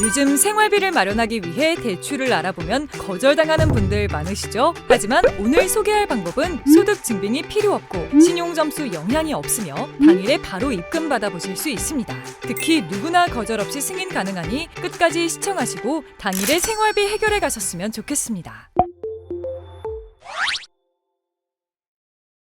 요즘 생활비를 마련하기 위해 대출을 알아보면 거절당하는 분들 많으시죠? 하지만 오늘 소개할 방법은 소득 증빙이 필요 없고 신용 점수 영향이 없으며 당일에 바로 입금 받아보실 수 있습니다. 특히 누구나 거절 없이 승인 가능하니 끝까지 시청하시고 당일에 생활비 해결해 가셨으면 좋겠습니다.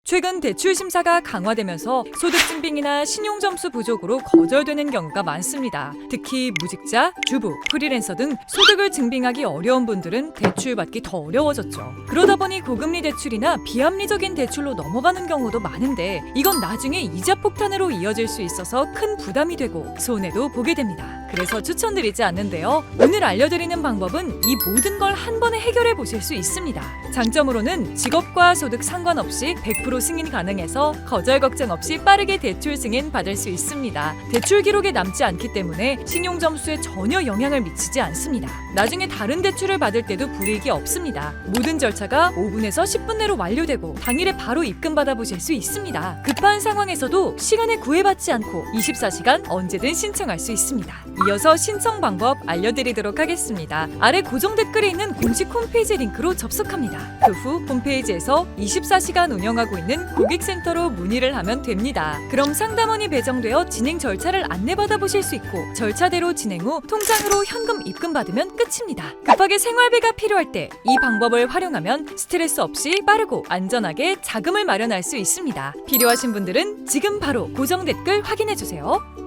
최근 대출 심사가 강화되면서 소득 증빙이나 신용 점수 부족으로 거절되는 경우가 많습니다. 특히 무직자, 주부, 프리랜서 등 소득을 증빙하기 어려운 분들은 대출 받기 더 어려워졌죠. 그러다 보니 고금리 대출이나 비합리적인 대출로 넘어가는 경우도 많은데 이건 나중에 이자 폭탄으로 이어질 수 있어서 큰 부담이 되고 손해도 보게 됩니다. 그래서 추천드리지 않는데요. 오늘 알려드리는 방법은 이 모든 걸 한 번에 해결해 보실 수 있습니다. 장점으로는 직업과 소득 상관없이 100% 승인 가능해서 거절 걱정 없이 빠르게 대출 승인 받을 수 있습니다. 대출 기록에 남지 않기 때문에 신용 점수에 전혀 영향을 미치지 않습니다. 나중에 다른 대출을 받을 때도 불이익이 없습니다. 모든 절차가 5분에서 10분 내로 완료되고 당일에 바로 입금 받아보실 수 있습니다. 급한 상황에서도 시간에 구애받지 않고 24시간 언제든 신청할 수 있습니다. 이어서 신청 방법 알려드리도록 하겠습니다. 아래 고정 댓글에 있는 공식 홈페이지 링크로 접속합니다. 그 후 홈페이지에서 24시간 운영하고 있는 고객센터로 문의를 하면 됩니다. 그럼 상담원이 배정되어 진행 절차를 안내받아 보실 수 있고 절차대로 진행 후 통장으로 현금 입금 받으면 끝입니다. 급하게 생활비가 필요할 때 이 방법을 활용하면 스트레스 없이 빠르고 안전하게 자금을 마련할 수 있습니다. 필요하신 분들은 지금 바로 고정 댓글 확인해 주세요.